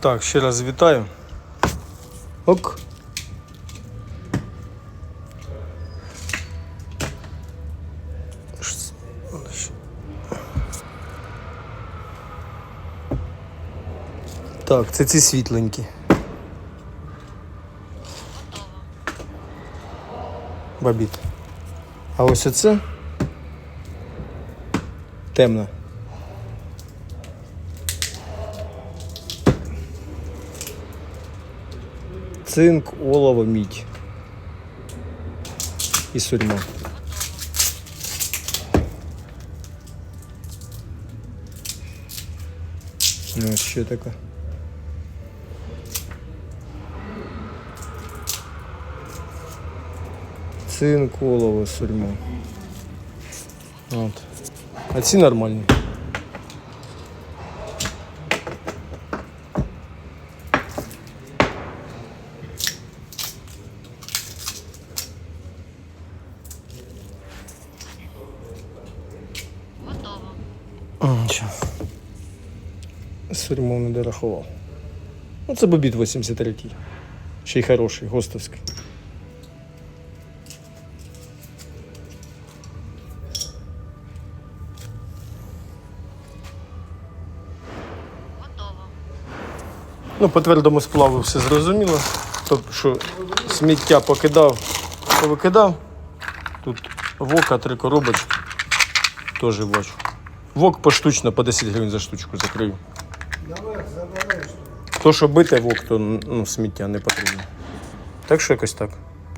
Так, ще раз вітаю. Ок. Так, це ці світленькі. Бабіт. А ось оце темно. Цинк, олово, мідь. І сурьма. Ну, ось ще така. Цинк, олово, сурьма. От. А ці нормальні. Нічого. Сурьму не дорахував. Ну, це бобіт 83-й. Ще й хороший, гостовський. Готово. Ну, по твердому сплаву все зрозуміло. Тобто, що сміття покидав, повикидав. Тут вока, три коробочки. Теж бачу. Вок поштучно по 10 гривень за штучку закрию. Давай, забирай. То, що бите вок, то ну, сміття не потрібно. Так що якось так.